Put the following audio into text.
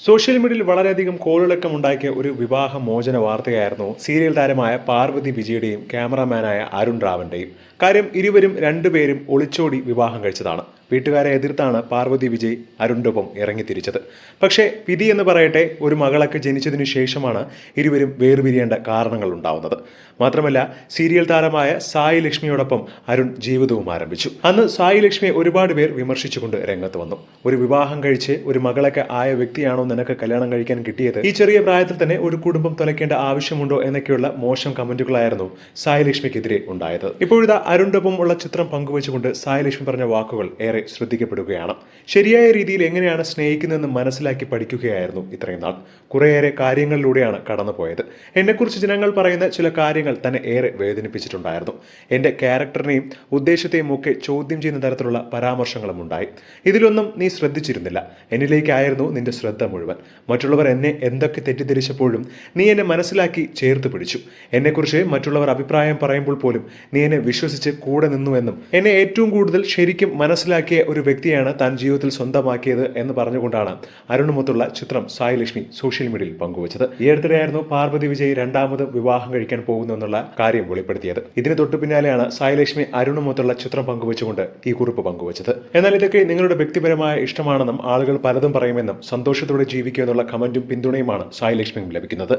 Social മീഡിയയിൽ വളരെയധികം കോളിളക്കം ഉണ്ടാക്കിയ ഒരു വിവാഹ മോചന വാർത്തയായിരുന്നു സീരിയൽ താരമായ പാർവതി വിജയുടെയും ക്യാമറാമാനായ അരുൺ റാവന്റെയും. കാര്യം ഇരുവരും രണ്ടുപേരും ഒളിച്ചോടി വിവാഹം കഴിച്ചതാണ്. വീട്ടുകാരെ എതിർത്താണ് പാർവതി വിജയ് അരുണിന്റെ ഒപ്പം ഇറങ്ങിത്തിരിച്ചത്. പക്ഷേ വിധി എന്ന് പറയട്ടെ ഒരു മകളൊക്കെ ജനിച്ചതിനു ശേഷമാണ് ഇരുവരും വേർപിരിയേണ്ട കാരണങ്ങൾ ഉണ്ടാവുന്നത്. മാത്രമല്ല സീരിയൽ താരമായ സായി ലക്ഷ്മിയോടൊപ്പം അരുൺ ജീവിതവും ആരംഭിച്ചു. അന്ന് സായി ലക്ഷ്മിയെ ഒരുപാട് പേർ വിമർശിച്ചുകൊണ്ട് രംഗത്ത് വന്നു. ഒരു വിവാഹം കഴിച്ച് ഒരു മകളൊക്കെ ആയ വ്യക്തിയാണോ നിനക്ക് കല്യാണം കഴിക്കാൻ കിട്ടിയത്? ഈ ചെറിയ പ്രായത്തിൽ തന്നെ ഒരു കുടുംബം തുലയ്ക്കേണ്ട ആവശ്യമുണ്ടോ എന്നൊക്കെയുള്ള മോശം കമന്റുകളായിരുന്നു സായി ലക്ഷ്മിക്കെതിരെ ഉണ്ടായത്. ഇപ്പോഴിതാ അരുണിന്റെ ഒപ്പം ഉള്ള ചിത്രം പങ്കുവച്ചുകൊണ്ട് സായി ലക്ഷ്മി പറഞ്ഞ വാക്കുകൾ ഏറെ ശ്രദ്ധിക്കപ്പെടുകയാണ്. ശരിയായ രീതിയിൽ എങ്ങനെയാണ് സ്നേഹിക്കുന്നതെന്ന് മനസ്സിലാക്കി പഠിക്കുകയായിരുന്നു ഇത്രയും നാൾ. കുറേയേറെ കാര്യങ്ങളിലൂടെയാണ് കടന്നുപോയത്. എന്നെക്കുറിച്ച് ജനങ്ങൾ പറയുന്ന ചില കാര്യങ്ങൾ തന്നെ ഏറെ വേദനിപ്പിച്ചിട്ടുണ്ടായിരുന്നു. എന്റെ ക്യാരക്ടറിനെയും ഉദ്ദേശത്തെയും ഒക്കെ ചോദ്യം ചെയ്യുന്ന തരത്തിലുള്ള പരാമർശങ്ങളും ഉണ്ടായി. ഇതിലൊന്നും നീ ശ്രദ്ധിച്ചിരുന്നില്ല. എന്നിലേക്കായിരുന്നു നിന്റെ ശ്രദ്ധ മുഴുവൻ. മറ്റുള്ളവർ എന്നെ എന്തൊക്കെ തെറ്റിദ്ധരിച്ചപ്പോഴും നീ എന്നെ മനസ്സിലാക്കി ചേർത്ത് പിടിച്ചു. എന്നെക്കുറിച്ച് മറ്റുള്ളവർ അഭിപ്രായം പറയുമ്പോൾ പോലും നീ എന്നെ വിശ്വസിച്ച് കൂടെ നിന്നുവെന്നും എന്നെ ഏറ്റവും കൂടുതൽ ശരിക്കും മനസ്സിലാക്കിയ ഒരു വ്യക്തിയാണ് താൻ ജീവിതത്തിൽ സ്വന്തമാക്കിയത് എന്ന് പറഞ്ഞുകൊണ്ടാണ് അരുണുമൊത്തുള്ള ചിത്രം സായി ലക്ഷ്മി സോഷ്യൽ മീഡിയയിൽ പങ്കുവച്ചത്. ഈ അടുത്തിടെയായിരുന്നു പാർവതി വിജയ് രണ്ടാമത് വിവാഹം കഴിക്കാൻ പോകുന്നു എന്നുള്ള കാര്യം വെളിപ്പെടുത്തിയത്. ഇതിന് തൊട്ടു പിന്നാലെയാണ് സായി ലക്ഷ്മി അരുണുമൊത്തുള്ള ചിത്രം പങ്കുവച്ചുകൊണ്ട് ഈ കുറിപ്പ് പങ്കുവച്ചത്. എന്നാൽ ഇതൊക്കെ നിങ്ങളുടെ വ്യക്തിപരമായ ഇഷ്ടമാണെന്നും ആളുകൾ പലതും പറയുമെന്നും സന്തോഷത്തോടെ ജീവിക്കുക എന്നുള്ള കമന്റും പിന്തുണയുമാണ് സായി ലക്ഷ്മിയും ലഭിക്കുന്നത്.